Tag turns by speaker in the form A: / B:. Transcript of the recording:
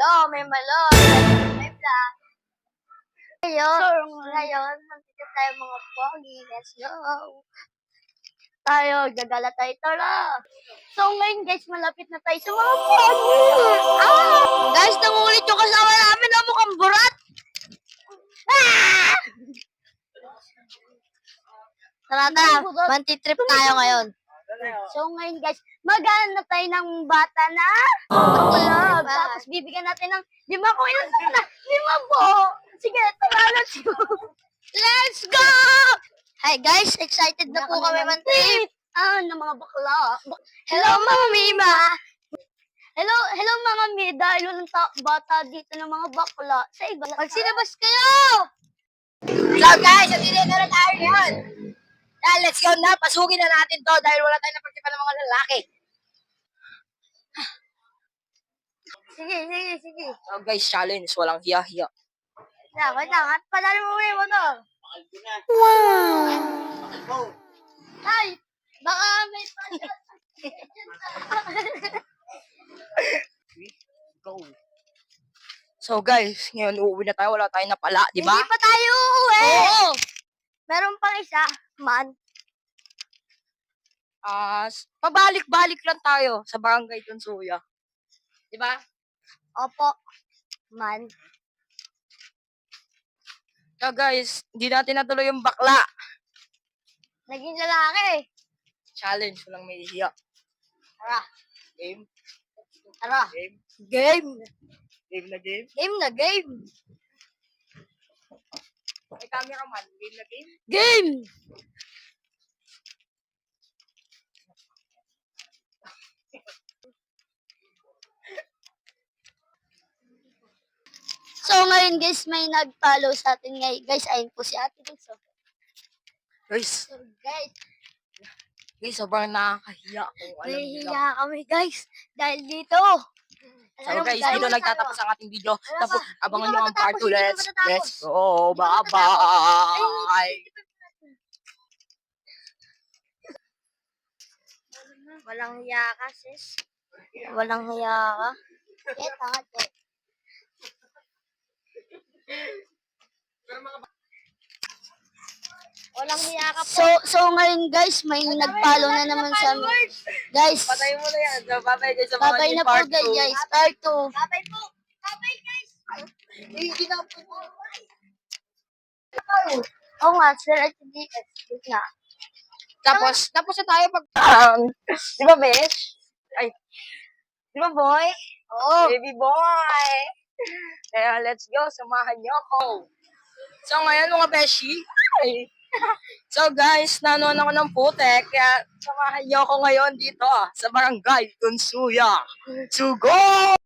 A: Hello, may malon. May vlog. Ngayon, ngayon, nandito tayo mga pogi. Let's go. Tayo, gagala tayo tara. So ngayon guys, malapit na tayo sa mga pogi. Ah! Guys, nangulit yung kasama namin na mukhang burat. Ah! Tara, tara. Mantitrip tayo ngayon. So ngayon guys, magana na tayo ng bata na makulog. Tapos bibigyan natin ng lima ko ilan na? Lima po. Sige, tara, let's go. Let's go! Hi guys, excited na po kami man trip. Ah, ng mga bakla. Ba- Hello, Mama Mima. Hello, hello Mama Mi. Dahil walang ta- bata dito ng mga bakla. Sa iba. Magsinabas kayo!
B: So guys, hindi na na tayo yan. Yeah, let's go na. Pasukin na natin to dahil wala tayong napagtipan ng mga lalaki.
A: Sige, sige, sige.
B: So guys, challenge. Walang hiya-hiya.
A: Na, wait lang. At padali mo muna yung motor. Ay, baka may
B: Go. So guys, ngayon uuwi na tayo. Wala tayong napala, di ba?
A: Hindi pa tayo uuwi.
B: Oo.
A: Meron pang isa, man.
B: Ah, s- pabalik-balik lang tayo sa barangay Tunsuya. Di ba?
A: Opo, man.
B: So guys, hindi natin natuloy yung bakla.
A: Naging lalaki.
B: Challenge. Walang may hiya.
A: Tara,
B: Game.
A: tara.
B: Game.
A: Game.
B: Game na game.
A: Game na game.
B: May cameraman. Game na game.
A: Game! So ngayon guys, may nag-follow sa atin ngayon. Guys, ayun po si ate guys. So,
B: Guys,
A: so guys,
B: guys, sobrang nakakahiya kung alam nila.
A: nahihiya kami guys. Dahil dito.
B: So guys, dito nagtatapos ang ating video.
A: Wala
B: Tapos,
A: pa.
B: abangan
A: Hindi
B: nyo
A: pa
B: ang part 2.
A: matatapos, hindi pa
B: Let's,
A: matatapos.
B: let's go.
A: Hindi pa
B: Bye-bye.
A: Walang hiya ka, sis. Walang hiya ka. Eh, tangat eh. Walang hiya ka po. So, so ngayon guys, may nag-follow na naman sa amin. Guys,
B: Patay mo na yan. So, bye-bye guys.
A: Babay
B: nyo
A: na po
B: part
A: guys,
B: 2.
A: guys. Part 2.
B: Bye-bye po. Bye-bye guys. Hindi na po.
A: Oo nga, sir, at hindi, nga.
B: Tapos, tapos na tayo pag... Um, di ba, Besh? Ay. Di ba, boy?
A: Oo.
B: Baby boy! Kaya let's go, samahan niyo ako. So ngayon mga beshi, ay, so guys, nanonood ako ng putek, kaya samahan niyo ako ngayon dito ah, sa barangay Tunsuya. To go!